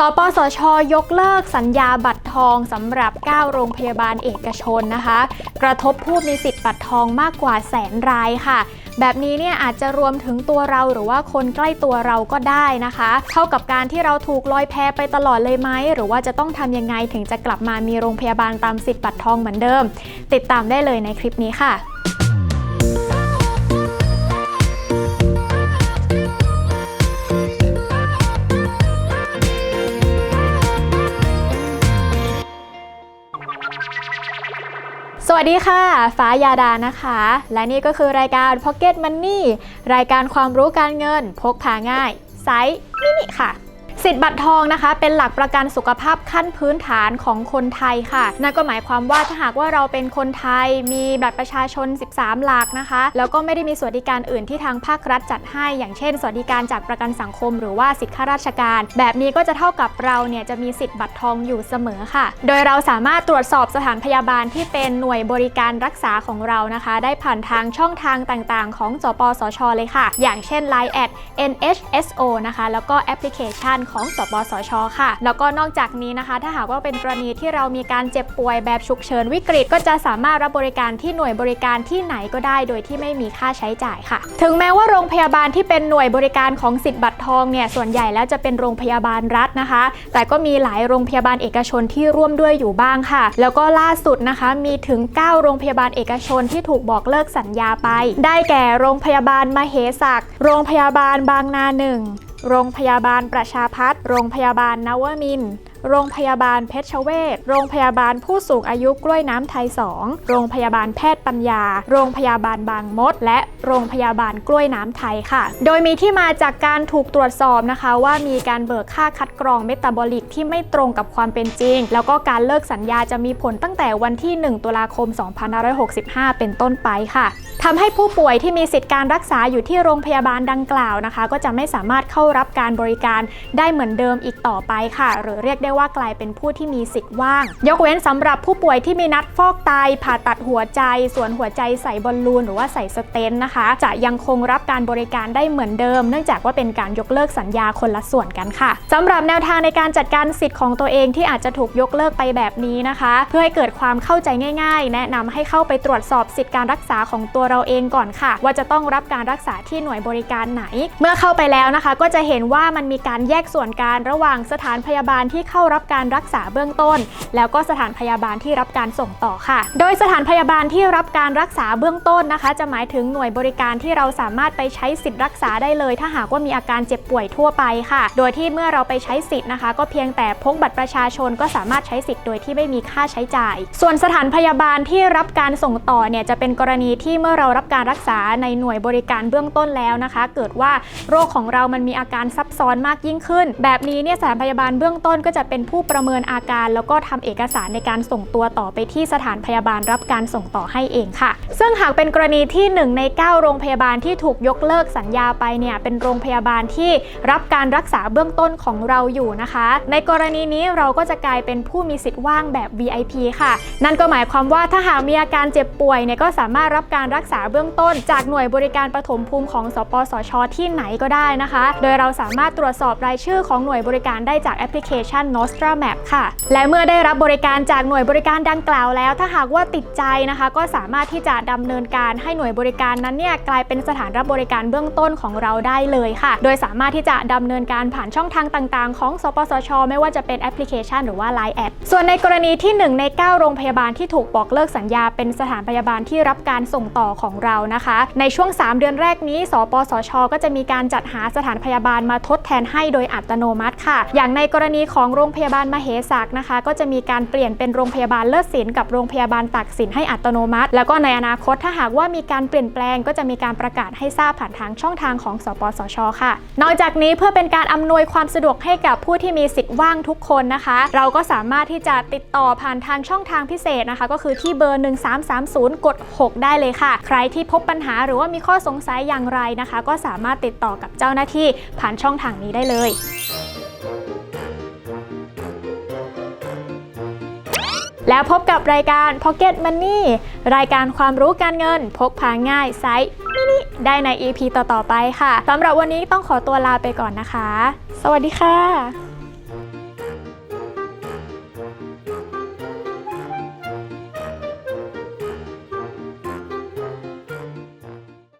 สปสช ยกเลิกสัญญาบัตรทองสำหรับ 9 โรงพยาบาลเอกชนนะคะ กระทบผู้มีสิทธิ์บัตรทองมากกว่าแสนรายค่ะ แบบนี้เนี่ยอาจจะรวมถึงตัวเราหรือว่าคนใกล้ตัวเราก็ได้นะคะ เท่ากับการที่เราถูกลอยแพไปตลอดเลยไหม หรือว่าจะต้องทำยังไงถึงจะกลับมามีโรงพยาบาลตามสิทธิ์บัตรทองเหมือนเดิม ติดตามได้เลยในคลิปนี้ค่ะ สวัสดีค่ะ ฟ้ายาดานะคะ และนี่ก็คือรายการ Pocket Money รายการความรู้การเงิน พกพาง่าย ไซส์มินิค่ะ สิทธิ์บัตรทองนะคะ เป็นหลักประกันสุขภาพขั้นพื้นฐานของคนไทยค่ะ นั่นก็หมายความว่าถ้าหากว่าเราเป็นคนไทยมีบัตรประชาชน 13 หลักนะคะ แล้วก็ไม่ได้มีสวัสดิการอื่นที่ทางภาครัฐจัดให้ อย่างเช่น สวัสดิการจากประกันสังคม หรือว่าสิทธิข้าราชการ แบบนี้ก็จะเท่ากับเราเนี่ยจะมีสิทธิ์บัตรทองอยู่เสมอค่ะ โดยเราสามารถตรวจสอบสถานพยาบาลที่เป็นหน่วยบริการรักษาของเรานะคะ ได้ผ่านทางช่องทางต่างๆ ของสปสชเลยค่ะ อย่างเช่น Line NHSO นะคะแล้วก็แอปพลิเคชันของสปสช ค่ะ แล้วก็นอกจากนี้นะคะ ถ้าหากว่าเป็นกรณีที่เรามีการเจ็บป่วยแบบฉุกเฉินวิกฤต ก็จะสามารถรับบริการที่หน่วยบริการที่ไหนก็ได้ โดยที่ไม่มีค่าใช้จ่ายค่ะ ถึงแม้ว่าโรงพยาบาลที่เป็นหน่วยบริการของสิทธิ์บัตรทองเนี่ยส่วนใหญ่แล้วจะเป็นโรงพยาบาลรัฐนะคะ แต่ก็มีหลายโรงพยาบาลเอกชนที่ร่วมด้วยอยู่บ้างค่ะ แล้วก็ล่าสุดนะคะมีถึง 9 โรงพยาบาลเอกชนที่ถูกบอกเลิกสัญญาไป ได้แก่โรงพยาบาลมเหสักโรงพยาบาลบางนาหนึ่ง โรงพยาบาลประชาพัฒน์โรงพยาบาลนวมินทร์ โรงพยาบาลเพชรเวชโรงพยาบาลผู้สูงอายุกล้วยน้ำไทย 2 โรงพยาบาลแพทย์ปัญญา โรงพยาบาลบางมด และโรงพยาบาลกล้วยน้ำไทยค่ะ โดยมีที่มาจากการถูกตรวจสอบนะคะ ว่ามีการเบิกค่าคัดกรองเมตาบอลิกที่ไม่ตรงกับความเป็นจริง แล้วก็การเลิกสัญญาจะมีผลตั้งแต่วันที่ 1 ตุลาคม 2565 เป็นต้นไปค่ะทำให้ผู้ป่วยที่มีสิทธิการรักษาอยู่ที่โรงพยาบาลดังกล่าวนะคะ ก็จะไม่สามารถเข้ารับการบริการได้เหมือนเดิมอีกต่อไปค่ะ หรือเรียกได้ว่ากลายเป็นผู้ที่มีสิทธิ์ว่าง ยกเว้นสำหรับผู้ป่วยที่มีนัดฟอกไตผ่าตัดหัวใจ ส่วนหัวใจใส่บอลลูนหรือว่าใส่สเตนนะคะ จะยังคงรับการบริการได้เหมือนเดิม เนื่องจากว่าเป็นการยกเลิกสัญญาคนละส่วนกันค่ะสำหรับแนวทางในการจัดการสิทธิ์ของตัวเองที่อาจจะถูกยกเลิกไปแบบนี้นะคะ เพื่อให้เกิดความเข้าใจง่าย ๆ แนะนำให้เข้าไปตรวจสอบสิทธิการรักษาของตัวเราเองก่อนค่ะ ว่าจะต้องรับการรักษาที่หน่วยบริการไหน เมื่อเข้าไปแล้วนะคะ ก็จะเห็นว่ามันมีการแยกส่วนการระหว่างสถานพยาบาลที่เข้าารับการรักษาเบื้องต้น แล้วก็สถานพยาบาลที่รับการส่งต่อค่ะ โดยสถานพยาบาลที่รับการรักษาเบื้องต้นนะคะ จะหมายถึงหน่วยบริการที่เราสามารถไปใช้สิทธิ์รักษาได้เลย ถ้าหากว่ามีอาการเจ็บป่วยทั่วไปค่ะ โดยที่เมื่อเราไปใช้สิทธิ์นะคะ ก็เพียงแต่พกบัตรประชาชนก็สามารถใช้สิทธิ์โดยที่ไม่มีค่าใช้จ่าย ส่วนสถานพยาบาลที่รับการส่งต่อเนี่ยจะเป็นกรณีที่เมื่อเรารับการรักษาในหน่วยบริการเบื้องต้นแล้วนะคะ เกิดว่าโรคของเรามันมีอาการซับซ้อนมากยิ่งขึ้น แบบนี้เนี่ยสถานพยาบาลเบื้องต้นก็จะเป็นผู้ประเมินอาการ แล้วก็ทำเอกสารในการส่งตัวต่อไปที่สถานพยาบาลรับการส่งต่อให้เองค่ะ ซึ่งหากเป็นกรณีที่ 1 ใน 9 โรงพยาบาลที่ถูกยกเลิกสัญญาไปเนี่ยเป็นโรงพยาบาลที่รับการรักษาเบื้องต้นของเราอยู่นะคะ ในกรณีนี้เราก็จะกลายเป็นผู้มีสิทธิ์ว่างแบบ VIP ค่ะ นั่นก็หมายความว่าถ้าหากมีอาการเจ็บป่วยเนี่ยก็สามารถรับการรักษาเบื้องต้น จากหน่วยบริการปฐมภูมิของ สปสช ที่ไหนก็ได้นะคะ โดยเราสามารถตรวจสอบรายชื่อของหน่วยบริการได้จากแอปพลิเคชัน Nostra Map ค่ะ และเมื่อได้รับบริการจากหน่วยบริการดังกล่าวแล้ว ถ้าหากว่าติดใจนะคะ ก็สามารถที่จะดำเนินการให้หน่วยบริการนั้นเนี่ยกลายเป็นสถานรับบริการเบื้องต้นของเราได้เลยค่ะ โดยสามารถที่จะดำเนินการผ่านช่องทางต่างๆ ของ สปสช ไม่ว่าจะเป็นแอปพลิเคชันหรือว่า Line แอดส่วนในกรณีที่ 1 ใน 9 โรงพยาบาลที่ถูกบอกเลิกสัญญา เป็นสถานพยาบาลที่รับการส่งต่อของเรานะคะ ในช่วง 3 เดือนแรกนี้ สปสช ก็จะมีการจัดหาสถานพยาบาลมาทดแทนให้โดยอัตโนมัติค่ะ อย่างในกรณีของโรงงพยาบาลมเหสักนะคะ ก็จะมีการเปลี่ยนเป็นโรงพยาบาลเลิศศิลป์กับโรงพยาบาลตักสินให้อัตโนมัติ แล้วก็ในอนาคตถ้าหากว่ามีการเปลี่ยนแปลงก็จะมีการประกาศให้ทราบผ่านทางช่องทางของ สปสช ค่ะ นอกจากนี้เพื่อเป็นการอำนวยความสะดวกให้กับผู้ที่มีสิทธิ์ว่างทุกคนนะคะ เราก็สามารถที่จะติดต่อผ่านทางช่องทางพิเศษนะคะ ก็คือที่เบอร์ 1330 กด 6 ได้เลยค่ะ ใครที่พบปัญหาหรือว่ามีข้อสงสัยอย่างไรนะคะ ก็สามารถติดต่อกับเจ้าหน้าที่ผ่านช่องทางนี้ได้เลย แล้วพบกับรายการ Pocket Money รายการความรู้การเงิน พกพาง่ายไซส์มินิได้ใน EP ต่อๆไปค่ะสำหรับวันนี้ต้องขอตัวลาไปก่อนนะคะ สวัสดีค่ะ